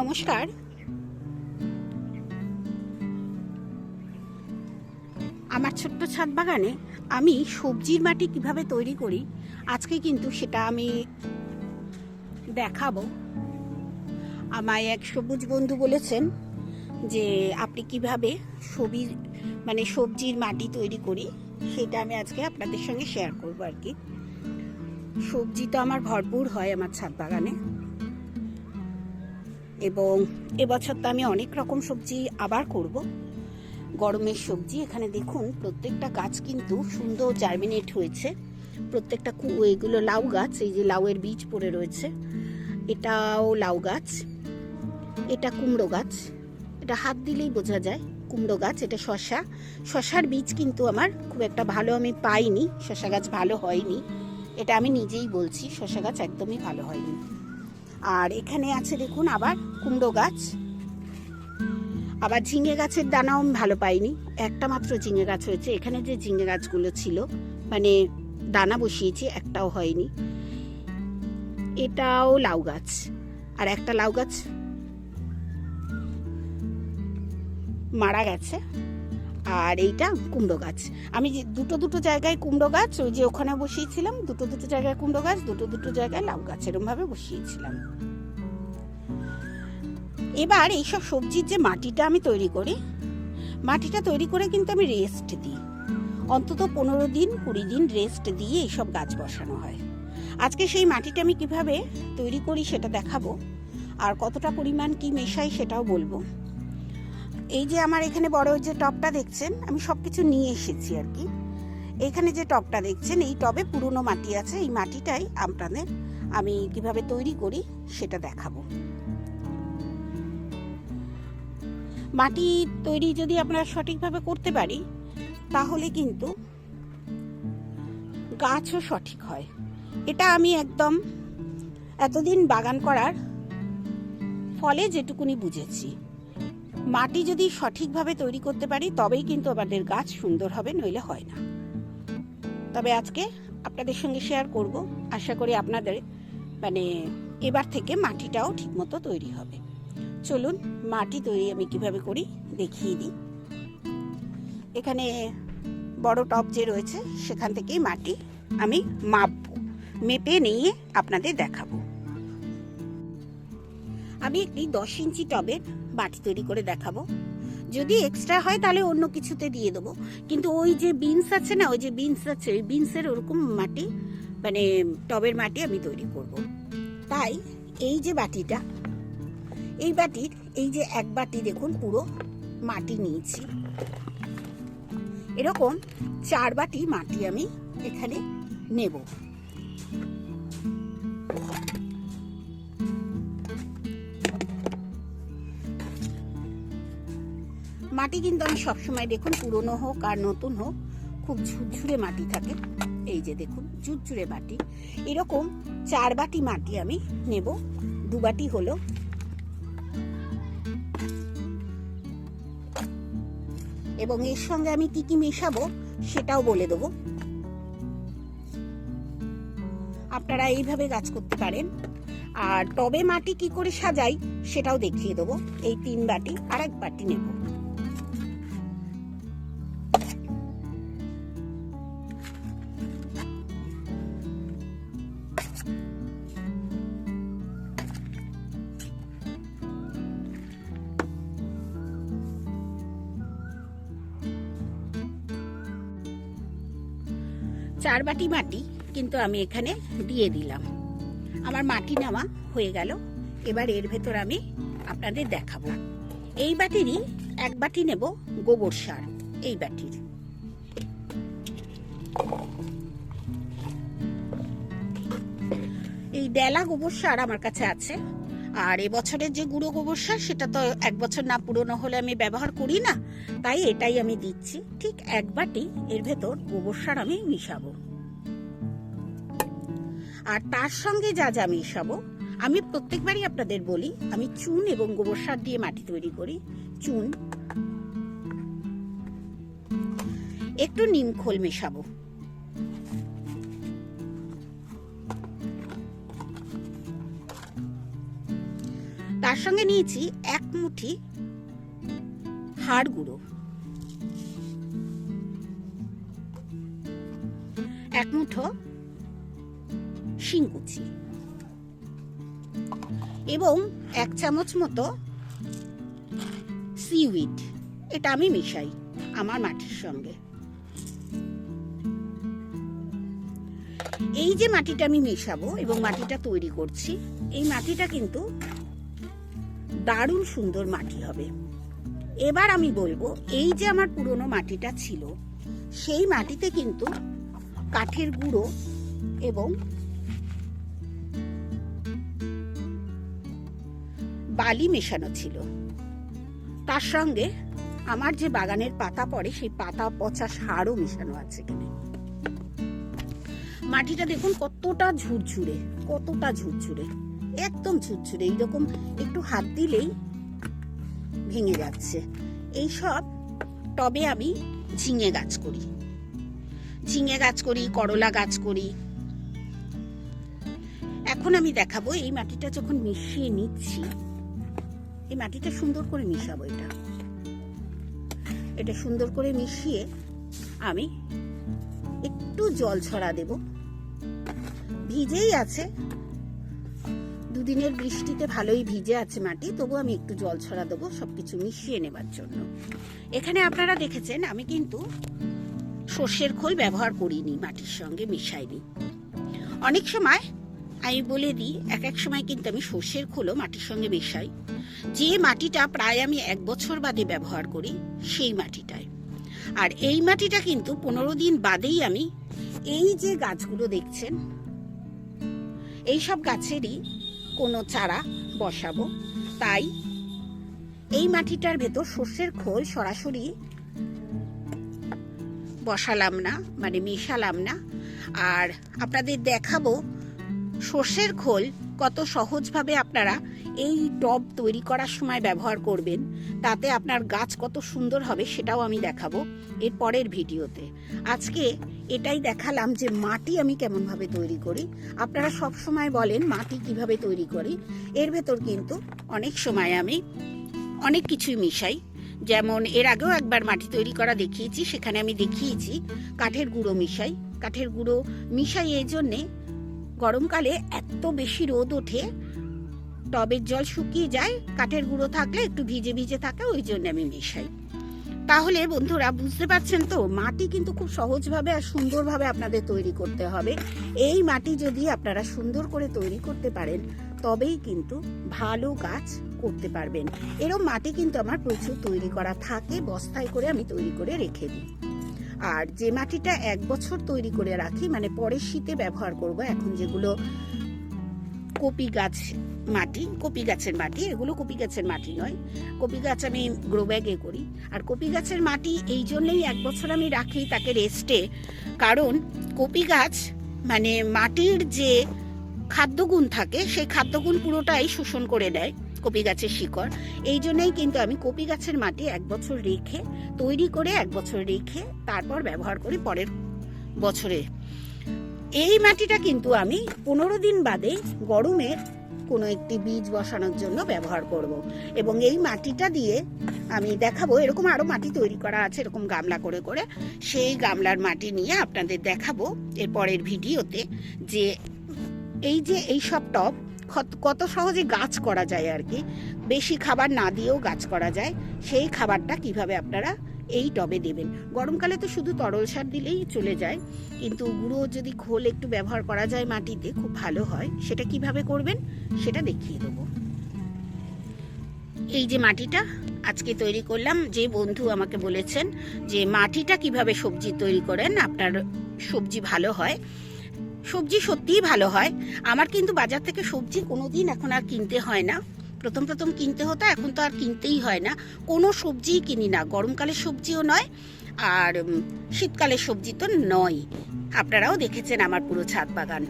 নমস্কার। আমার ছোট্ট ছাদ বাগানে আমি সবজির মাটি কীভাবে তৈরি করি, আজকে কিন্তু সেটা আমি দেখাবো। আমায় এক সবুজ বন্ধু বলেছেন যে আপনি কীভাবে সবজি মানে সবজির মাটি তৈরি করি, সেটা আমি আজকে আপনাদের সঙ্গে শেয়ার করব আর কি। সবজি তো আমার ভরপুর হয় আমার ছাদ বাগানে। এবং এবছর তো আমি অনেক রকম সবজি আবার করব। গরমের সবজি, এখানে দেখুন প্রত্যেকটা গাছ কিন্তু সুন্দর জার্মিনেট হয়েছে। প্রত্যেকটা এগুলো লাউ গাছ, এই যে লাউয়ের বীজ পড়ে রয়েছে। এটাও লাউ গাছ, এটা কুমড়ো গাছ। এটা হাত দিলেই বোঝা যায়, কুমড়ো গাছ, এটা শশা শশার বীজ কিন্তু আমার খুব একটা ভালো আমি পাইনি শশা গাছ ভালো হয়নি। এটা আমি নিজেই বলছি শশা গাছ একদমই ভালো হয়নি। আর এখানে আছে দেখুন আবার কুমড়ো গাছ। আবার ঝিঙে গাছের দানাও আমি ভালো পাইনি। একটা মাত্র ঝিঙে গাছ হয়েছে। এখানে যে ঝিঙে গাছগুলো ছিল মানে দানা বসিয়েছি, একটাও হয়নি। এটাও লাউ গাছ। আর একটা লাউ গাছ মারা গেছে। আর এইটা কুমড়ো গাছ। আমি যে দুটো দুটো জায়গায় কুমড়ো গাছ, ওই যে ওখানে বসিয়েছিলাম, দুটো দুটো জায়গায় কুমড়ো গাছ, দুটো দুটো জায়গায় লাউ গাছ এরকম ভাবে বসিয়েছিলাম। এবার এইসব সবজির যে মাটিটা আমি তৈরি করি, মাটিটা তৈরি করে কিন্তু আমি রেস্ট দিই। অন্তত পনেরো দিন, কুড়ি দিন রেস্ট দিয়ে এইসব গাছ বসানো হয়। আজকে সেই মাটিটা আমি কীভাবে তৈরি করি সেটা দেখাবো। আর কতটা পরিমাণ কি মেশাই সেটাও বলব। এই যে আমার এখানে বড় যে টবটা দেখছেন, আমি সব কিছু নিয়ে এসেছি আর কি। এখানে যে টবটা দেখছেন, এই টবে পুরনো মাটি আছে, এই মাটিটাই আপনাদের আমি কীভাবে তৈরি করি সেটা দেখাবো। মাটি তৈরি যদি আমরা সঠিকভাবে করতে পারি, তাহলে কিন্তু গাছও সঠিক হয়। এটা আমি একদম এতদিন বাগান করার ফলে যেটুকুনি বুঝেছি। মাটি যদি সঠিকভাবে তৈরি করতে পারি, তবেই কিন্তু আমাদের গাছ সুন্দর হবে, নইলে হয় না। তবে আজকে আপনাদের সঙ্গে শেয়ার করব। আশা করি আপনাদের মানে এবার থেকে মাটিটাও ঠিকমতো তৈরি হবে। চলুন মাটি তৈরি আমি কীভাবে করি দেখিয়ে দিই। এখানে বড় টব যে রয়েছে, সেখান থেকেই মাটি আমি মাপবো, মেপে নিয়ে আপনাদের দেখাবো। আমি একটি দশ ইঞ্চি টবের বাটি তৈরি করে দেখাবো। যদি এক্সট্রা হয় তাহলে অন্য কিছুতে দিয়ে দেবো। কিন্তু ওই যে বিনস আছে না, ওই যে বিনস আছে, ওই বিনসের ওরকম মাটি মানে টবের মাটি আমি তৈরি করব। তাই এই যে বাটিটা এই বাটির এই যে এক বাটি দেখুন, পুরো মাটি নিয়েছি। এরকম চার বাটি মাটি আমি এখানে নেব। মাটি কিন্তু আমি সবসময় দেখুন, পুরনো হোক আর নতুন হোক, খুব ঝুরঝুরে মাটি থাকে। এই যে দেখুন, ঝুরঝুরে মাটি। এরকম চার বাটি মাটি আমি নেব। দু বাটি হলো এবং এর সঙ্গে আমি কি কি মেশাবো সেটাও বলে দেবো। আপনারা এইভাবে গাছ করতে পারেন। আর টবে মাটি কি করে সাজাই সেটাও দেখিয়ে দেবো। এই তিন বাটি আর এক বাটি নেব। চার বাটি মাটি কিন্তু আমি এখানে দিয়ে দিলাম। আমার মাটি নেওয়া হয়ে গেল। এবার এর ভেতর আমি আপনাদের দেখাবো। এই বাটিরই এক বাটি নেব গোবর সার, এই বাটির। এই ডেলা গোবর সার আমার কাছে আছে। আর এবছরের যে গুঁড়ো গোবর সার সেটা তো এক বছর না পুরনো হলে আমি ব্যবহার করি না। তাই এটাই আমি দিচ্ছি। ঠিক এক বাটি এর ভেতর গোবর সার আমি মিশাবো। আর তার সঙ্গে যা যা মিশাবো, আমি প্রত্যেকবারই আপনাদের বলি, আমি চুন এবং গোবর সার দিয়ে মাটি তৈরি করি। চুন। একটু নিম খোল মেশাবো। তার সঙ্গে নিয়েছি এক মুঠি হাড় গুঁড়ো এক মুঠো শিংকুচি। এবং এক চামচ মতো সিউইড। এটা আমি মিশাই আমার মাটির সঙ্গে। এই যে মাটিটা আমি মেশাবো এবং মাটিটা তৈরি করছি, এই মাটিটা কিন্তু দারুণ সুন্দর মাটি হবে। এবার আমি বলব, এই যে আমার পুরনো মাটিটা ছিল, সেই মাটিতে কিন্তু কাঠের গুঁড়ো এবং বালি মেশানো ছিল। তার সঙ্গে আমার যে বাগানের পাতা পড়ে, সেই পাতা পচা সারও মেশানো আছে এখানে। মাটিটা দেখুন কতটা ঝুরঝুরে কতটা ঝুরঝুরে। একদম ঝুরঝুরে এইরকম একটু হাত দিলেই ভেঙে যাচ্ছে। এই সব টবে আমি ঝিঙে গাছ করি। ঝিঙে গাছ করি, করলা গাছ করি। এখন আমি দেখাবো এই মাটিটা যখন মিশিয়ে নিচ্ছি, এই মাটিটা সুন্দর করে মিশাবো এটা। এটা সুন্দর করে মিশিয়ে আমি একটু জল ছড়া দেব। ভিজেই আছে দুদিনের বৃষ্টিতে ভালোই ভিজে আছে মাটি তবু আমি একটু জল ছড়া দেবো, সবকিছু মিশিয়ে নেবার জন্য। এখানে আপনারা দেখেছেন, আমি কিন্তু সর্ষের খোল ব্যবহার করিনি, মাটির সঙ্গে মিশাইনি। অনেক সময় আমি বলে দিই এক এক সময় কিন্তু আমি সর্ষের খোলও মাটির সঙ্গে মেশাই। যে মাটিটা প্রায় আমি এক বছর বাদে ব্যবহার করি, সেই মাটিটায় আর এই মাটিটা কিন্তু পনেরো দিন বাদেই আমি এই যে গাছগুলো দেখছেন, এই সব গাছেরই কোনো চারা বসাবো। তাই এই মাটিটার ভেতর সর্ষের খোল সরাসরি বসালাম না মানে মিশালাম না। আর আপনাদের দেখাবো সর্ষের খোল কত সহজভাবে আপনারা এই টব তৈরি করার সময় ব্যবহার করবেন। তাতে আপনার গাছ কত সুন্দর হবে সেটাও আমি দেখাবো এর পরের ভিডিওতে। আজকে এটাই দেখালাম যে মাটি আমি কেমনভাবে তৈরি করি। আপনারা সব সময় বলেন মাটি কীভাবে তৈরি করি। এর ভেতর কিন্তু অনেক সময় আমি অনেক কিছুই মিশাই। যেমন এর আগেও একবার মাটি তৈরি করা দেখিয়েছি, সেখানে আমি দেখিয়েছি কাঠের গুঁড়ো মিশাই। কাঠের গুঁড়ো মিশাই এই জন্যে গরমকালে এত বেশি রোদ ওঠে টবের জল শুকিয়ে যায়, কাঠের গুঁড়ো থাকলে একটু ভিজে ভিজে থাকে, ওই জন্য আমি মেশাই। তাহলে বন্ধুরা, বুঝতে পারছেন তো, মাটি কিন্তু খুব সহজভাবে আর সুন্দরভাবে আপনাদের তৈরি করতে হবে। এই মাটি যদি আপনারা সুন্দর করে তৈরি করতে পারেন, তবেই কিন্তু ভালো গাছ করতে পারবেন। এরম মাটি কিন্তু আমার প্রচুর তৈরি করা থাকে, বস্তায় করে আমি তৈরি করে রেখে দিই। আর যে মাটিটা এক বছর তৈরি করে রাখি মানে পরের শীতে ব্যবহার করব, এখন যেগুলো কপি গাছ মাটি কপি গাছের মাটি, এগুলো কপি গাছের মাটি নয়। কপি গাছ আমি গ্রো ব্যাগে করি। আর কপি গাছের মাটি এই জন্যই এক বছর আমি রাখি তাকে রেস্টে কারণ কপি গাছ মানে মাটির যে খাদ্যগুণ থাকে, সেই খাদ্যগুণ পুরোটাই শোষণ করে নেয় কপি গাছের শিকড়। এই জন্যই কিন্তু আমি কপি গাছের মাটি এক বছর রেখে, তৈরি করে এক বছর রেখে তারপর ব্যবহার করি পরের বছরে। এই মাটিটা কিন্তু আমি পনেরো দিন বাদে গরমের কোনো একটি বীজ বসানোর জন্য ব্যবহার করব। এবং এই মাটিটা দিয়ে আমি দেখাবো, এরকম আরও মাটি তৈরি করা আছে, এরকম গামলা করে করে, সেই গামলার মাটি নিয়ে আপনাদের দেখাবো এর পরের ভিডিওতে যে এই যে এই সব কত- কত সহজে গাছ করা যায় আর কি। বেশি খাবার না দিয়েও গাছ করা যায়। সেই খাবারটা কীভাবে আপনারা এই টবে দেবেন। গরমকালে তো শুধু তরল সার দিলেই চলে যায়। কিন্তু গুঁড়ো যদি খোল একটু ব্যবহার করা যায় মাটিতে, খুব ভালো হয়। সেটা কীভাবে করবেন? সেটা দেখিয়ে দেবো। এই যে মাটিটা, আজকে তৈরি করলাম। যে বন্ধু আমাকে বলেছেন যে মাটিটা কীভাবে সবজি তৈরি করেন, আপনার সবজি ভালো হয়। সবজি সত্যিই ভালো হয়। আমার কিন্তু বাজার থেকে সবজি কোনোদিন এখন আর কিনতে হয় না। প্রথম প্রথম কিনতে হতো, এখন তো আর কিনতেই হয় না। কোনো সবজিই কিনি না, গরমকালের সবজিও নয়, আর শীতকালের সবজি তো নয় আপনারাও দেখেছেন আমার পুরো ছাদ বাগান।